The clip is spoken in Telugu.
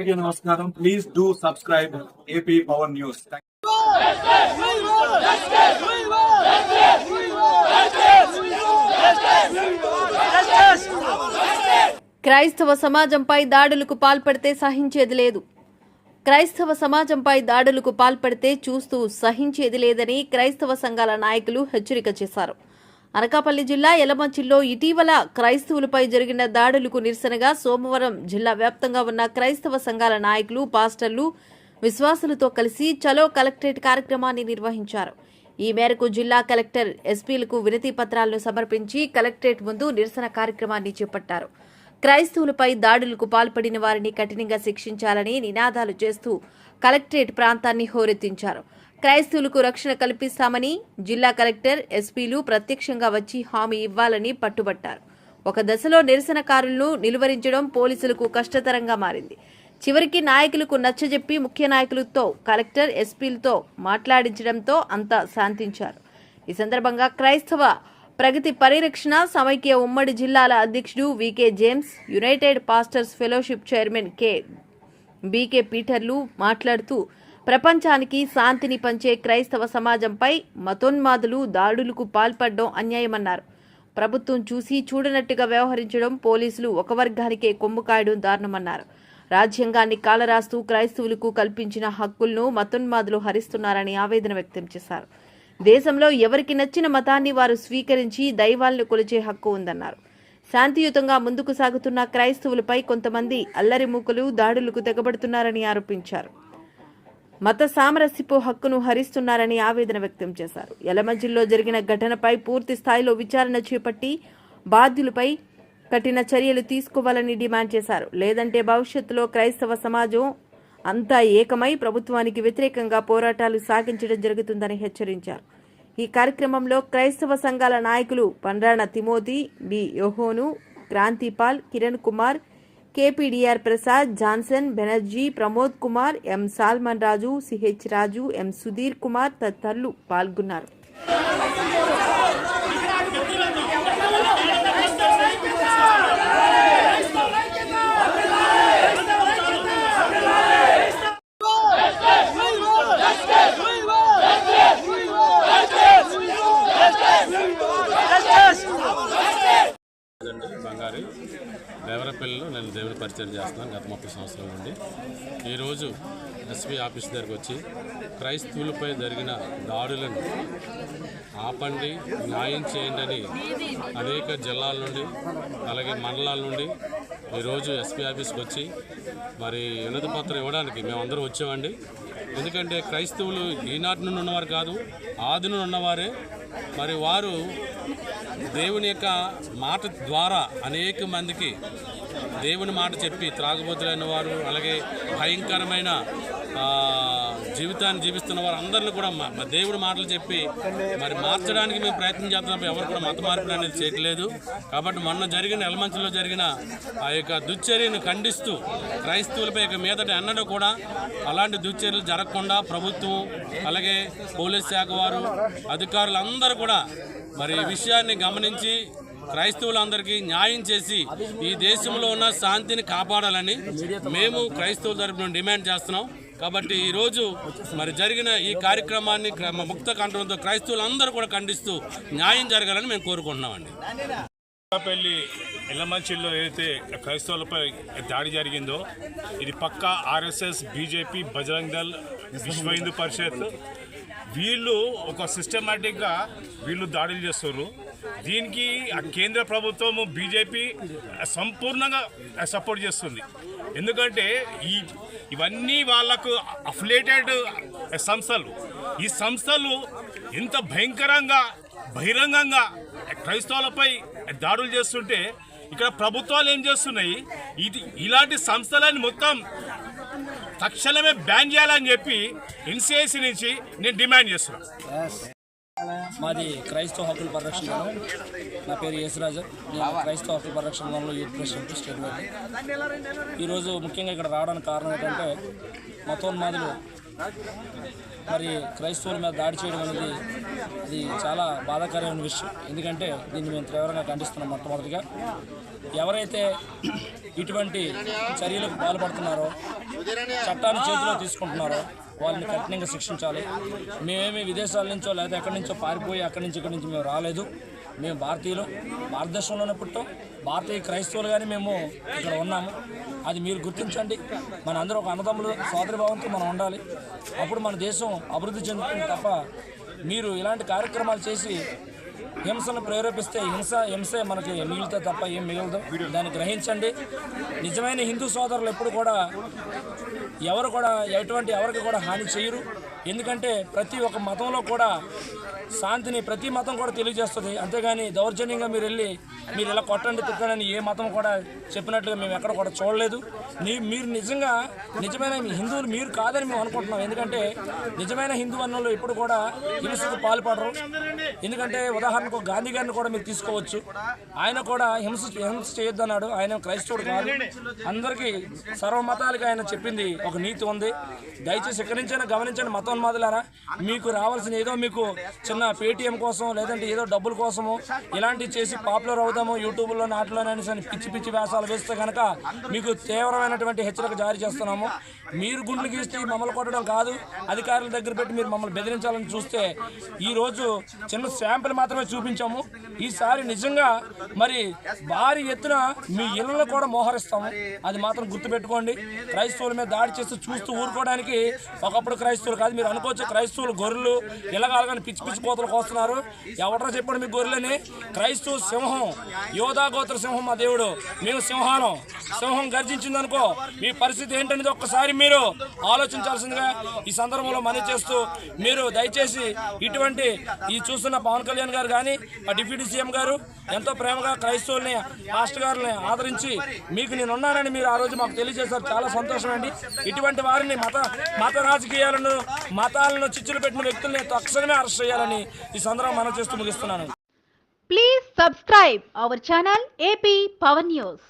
అందరికీ నమస్కారం. Please do subscribe AP power news క్రైస్తవ సమాజంపై దాడులకు పాల్పడితే సహించేది లేదు. క్రైస్తవ సమాజంపై దాడులకు పాల్పడితే చూస్తూ సహించేది లేదని క్రైస్తవ సంఘాల నాయకులు హెచ్చరిక చేశారు. అనకాపల్లి జిల్లా ఎలమంచిల్లో ఇటీవల క్రైస్తవులపై జరిగిన దాడులకు నిరసనగా సోమవారం జిల్లా వ్యాప్తంగా ఉన్న క్రైస్తవ సంఘాల నాయకులు పాస్టర్లు విశ్వాసులతో కలిసి చలో కలెక్టరేట్ కార్యక్రమాన్ని నిర్వహించారు. ఈ మేరకు జిల్లా కలెక్టర్ ఎస్పీలకు వినతి పత్రాలను సమర్పించి కలెక్టరేట్ ముందు నిరసన కార్యక్రమాన్ని చేపట్టారు. క్రైస్తవులపై దాడులకు పాల్పడిన వారిని కఠినంగా శిక్షించాలని నినాదాలు చేస్తూ కలెక్టరేట్ ప్రాంతాన్ని హోరెత్తించారు. క్రైస్తవులకు రక్షణ కల్పిస్తామని జిల్లా కలెక్టర్ ఎస్పీలు ప్రత్యక్షంగా వచ్చి హామీ ఇవ్వాలని పట్టుబట్టారు. ఒక దశలో నిరసనకారులను నిలువరించడం పోలీసులకు కష్టతరంగా మారింది. చివరికి నాయకులకు నచ్చజెప్పి ముఖ్య నాయకులతో కలెక్టర్ ఎస్పీలతో మాట్లాడించడంతో అంతా శాంతించారు. ఈ సందర్భంగా క్రైస్తవ ప్రగతి పరిరక్షణ సమైక్య ఉమ్మడి జిల్లాల అధ్యక్షుడు VK James united pastors fellowship chairman K BK పీటర్లు మాట్లాడుతూ ప్రపంచానికి శాంతిని పంచే క్రైస్తవ సమాజంపై మతోన్మాదులు దాడులకు పాల్పడడం అన్యాయమన్నారు. ప్రభుత్వం చూసి చూడనట్టుగా వ్యవహరించడం పోలీసులు ఒక వర్గానికే కొమ్ము కాయడం దారుణమన్నారు. రాజ్యాంగాన్ని కాలరాస్తూ క్రైస్తవులకు కల్పించిన హక్కులను మతోన్మాదులు హరిస్తున్నారని ఆవేదన వ్యక్తం చేశారు. దేశంలో ఎవరికి నచ్చిన మతాన్ని వారు స్వీకరించి దైవాలను కొలిచే హక్కు ఉందన్నారు. శాంతియుతంగా ముందుకు సాగుతున్న క్రైస్తవులపై కొంతమంది అల్లరి మూకలు దాడులకు తెగబడుతున్నారని ఆరోపించారు. మత సామరస్యపు హక్కును హరిస్తున్నారని ఆవేదన వ్యక్తం చేశారు. యలమంచిలో జరిగిన ఘటనపై పూర్తి స్థాయిలో విచారణ చేపట్టి బాధ్యులపై కఠిన చర్యలు తీసుకోవాలని డిమాండ్ చేశారు. లేదంటే భవిష్యత్తులో క్రైస్తవ సమాజం అంతా ఏకమై ప్రభుత్వానికి వ్యతిరేకంగా పోరాటాలు సాగించడం జరుగుతుందని హెచ్చరించారు. ఈ కార్యక్రమంలో క్రైస్తవ సంఘాల నాయకులు Pandrana Timothy B. యోహోను Kranthipal Kiran Kumar KPDR Prasad Johnson Banerjee Pramod Kumar M Solomon Raju CH Raju M Sudheer Kumar తదితరులు పాల్గొన్నారు. దేవరపల్లిలో నేను దేవుని పరిచయం చేస్తున్నాను గత ముప్పై సంవత్సరం నుండి. ఈరోజు ఎస్పీ ఆఫీస్ దగ్గరకు వచ్చి క్రైస్తవులపై జరిగిన దాడులను ఆపండి న్యాయం చేయండి అని అనేక జిల్లాల నుండి అలాగే మండలాల నుండి ఈరోజు ఎస్పీ ఆఫీస్కి వచ్చి మరి వినతి పత్రం ఇవ్వడానికి మేమందరం వచ్చామండి. ఎందుకంటే క్రైస్తవులు ఈనాటి నుండి ఉన్నవారు కాదు ఆది నుండి ఉన్నవారే. మరి వారు దేవుని యొక్క మాట ద్వారా అనేక మందికి దేవుని మాట చెప్పి త్రాగుబోతులైన వారు అలాగే భయంకరమైన జీవితాన్ని జీవిస్తున్న వారు అందరిని కూడా మా- దేవుడి మాటలు చెప్పి మరి మార్చడానికి మేము ప్రయత్నం చేస్తున్నప్పుడు ఎవరు కూడా మత మార్పులు అనేది చేయట్లేదు. కాబట్టి మొన్న జరిగిన ఎలమంచిలో జరిగిన ఆ యొక్క దుశ్చర్యను ఖండిస్తూ క్రైస్తవులపై ఇక మీదట ఎన్నడూ కూడా అలాంటి దుశ్చర్యలు జరగకుండా ప్రభుత్వం అలాగే పోలీస్ శాఖ వారు అధికారులు అందరూ కూడా మరి ఈ విషయాన్ని గమనించి క్రైస్తవులందరికీ న్యాయం చేసి ఈ దేశంలో ఉన్న శాంతిని కాపాడాలని మేము క్రైస్తవుల తరపున డిమాండ్ చేస్తున్నాం. కాబట్టి ఈరోజు మరి జరిగిన ఈ కార్యక్రమాన్ని ముక్త కంఠంతో క్రైస్తవులందరూ కూడా ఖండిస్తూ న్యాయం జరగాలని మేము కోరుకుంటున్నామండి. పెళ్ళి ఎల్లమంచిలో ఏదైతే క్రైస్తవులపై దాడి జరిగిందో ఇది పక్కా ఆర్ఎస్ఎస్ బీజేపీ బజరంగ్ దళ్ విశ్వ హిందూ పరిషత్ వీళ్ళు ఒక సిస్టమేటిక్గా వీళ్ళు దాడులు చేస్తారు దీనికి ఆ కేంద్ర ప్రభుత్వము బీజేపీ సంపూర్ణంగా సపోర్ట్ చేస్తుంది. ఎందుకంటే ఈ ఇవన్నీ వాళ్ళకు అఫిలేటెడ్ సంస్థలు. ఈ సంస్థలు ఇంత భయంకరంగా బహిరంగంగా క్రైస్తవులపై దాడులు చేస్తుంటే ఇక్కడ ప్రభుత్వాలు ఏం చేస్తున్నాయి? ఇది ఇలాంటి సంస్థలని మొత్తం తక్షణమే బ్యాన్ చేయాలని చెప్పి ఎన్సిఐసి నుంచి నేను డిమాండ్ చేస్తున్నాను మాది క్రైస్తవ హక్కుల పరిరక్షణ దళం. నా పేరు యేసురాజు. నేను క్రైస్తవ హక్కుల పరిరక్షణ దళంలో యూత్ ప్రెసిడెంట్ స్టేట్ వైడ్ ఈరోజు ముఖ్యంగా ఇక్కడ రావడానికి కారణం ఏంటంటే మతోన్మాదులు మరి క్రైస్తవుల మీద దాడి చేయడం అనేది అది చాలా బాధాకరమైన విషయం. ఎందుకంటే దీన్ని మేము తీవ్రంగా ఖండిస్తున్నాం మొట్టమొదటిగా. ఎవరైతే ఇటువంటి చర్యలకు పాల్పడుతున్నారో చట్టాన్ని చేతిలో తీసుకుంటున్నారో వాళ్ళని కఠినంగా శిక్షించాలి. మేమేమి విదేశాల నుంచో లేదా ఎక్కడి నుంచో పారిపోయి అక్కడి నుంచి ఇక్కడి నుంచి మేము రాలేదు. మేము భారతీయులు. భారతదేశంలోనే పుట్టాం భారతీయ క్రైస్తవులు కానీ మేము ఇక్కడ ఉన్నాము. అది మీరు గుర్తించండి. మన అందరూ ఒక అన్నదమ్ములు సోదరి భావంతో మనం ఉండాలి. అప్పుడు మన దేశం అభివృద్ధి చెందుతుంది తప్ప మీరు ఇలాంటి కార్యక్రమాలు చేసి హింసను ప్రేరేపిస్తే హింస హింసే మనకి మిగిలితే తప్ప ఏం మిగలదు. దాన్ని గ్రహించండి. నిజమైన హిందూ సోదరులు ఎప్పుడు కూడా ఎవరు కూడా ఎటువంటి ఎవరికి కూడా హాని చేయరు. ఎందుకంటే ప్రతి ఒక్క మతంలో కూడా శాంతిని ప్రతి మతం కూడా తెలియజేస్తుంది. అంతేగాని దౌర్జన్యంగా మీరు వెళ్ళి మీరు ఇలా కొట్టండి తిట్టండి ఏ మతం కూడా చెప్పినట్లుగా మేము ఎక్కడ కూడా చూడలేదు. మీరు నిజంగా నిజమైన హిందువులు మీరు కాదని మేము అనుకుంటున్నాం. ఎందుకంటే నిజమైన హిందూ అన్నంలో ఇప్పుడు కూడా హింసకు పాల్పడరు. ఎందుకంటే ఉదాహరణకు గాంధీ గారిని కూడా మీరు తీసుకోవచ్చు. ఆయన కూడా హింస హింస చేయొద్దన్నాడు. ఆయన క్రైస్తవుడు కాదు. అందరికీ సర్వమతాలకి ఆయన చెప్పింది ఒక నీతి ఉంది. దయచేసి ఇక్కడి నుంచైనా గమనించండి మతోన్మాదులారా. మీకు రావాల్సిన ఏదో మీకు చిన్న పేటీఎం కోసం లేదంటే ఏదో డబ్బుల కోసము ఇలాంటివి చేసి పాపులర్ అవుదాము యూట్యూబ్లో నాటిలోనైనా అని పిచ్చి పిచ్చి వేసాలు వేస్తే కనుక మీకు తీవ్రమైనటువంటి హెచ్చరిక జారీ చేస్తున్నాము. మీరు గుండ్లు గీస్తే మమ్మల్ని కొట్టడం కాదు. అధికారుల దగ్గర పెట్టి మీరు మమ్మల్ని బెదిరించాలని చూస్తే ఈ రోజు చిన్న శాంపిల్ మాత్రమే చూపించాము. ఈసారి నిజంగా మరి భారీ ఎత్తున మీ ఇళ్ళను కూడా మోహరిస్తాము. అది మాత్రం గుర్తుపెట్టుకోండి. క్రైస్తవుల మీద దాడి చేస్తూ చూస్తూ ఊరుకోవడానికి ఒకప్పుడు క్రైస్తవులు కాదు మీరు అనుకోవచ్చు క్రైస్తవులు గొర్రెలు ఇలాగాలని పిచ్చి పిచ్చి కోతలకు వస్తున్నారు ఎవడో చెప్పండి మీ గొర్రెలని. క్రైస్తవ సింహం యోధా గోత్ర సింహం మా దేవుడు. మేము సింహానం సింహం గర్జించిందనుకో మీ పరిస్థితి ఏంటనేది ఒక్కసారి మీరు ఆలోచించాల్సిందిగా ఈ సందర్భంలో మనీ చేస్తూ మీరు దయచేసి ఇటువంటి ఈ చూస్తున్న పవన్ కళ్యాణ్ గారు కానీ ఆ డిప్యూటీ సీఎం గారు ఎంతో ప్రేమగా క్రైస్తవుల్ని మాస్టర్ గారిని ఆదరించి మీకు నేను ఉన్నానని మీరు ఆ రోజు మాకు తెలియజేశారు. చాలా సంతోషం అండి. ఇటువంటి వారిని మత మత రాజకీయాలను మతాలను చిచ్చులు పెట్టిన వ్యక్తుల్ని తక్షణమే అరెస్ట్ చేయాలని ఈ సందర్భం మనం చేస్తూ ముగిస్తున్నాను Please subscribe our channel AP Power News.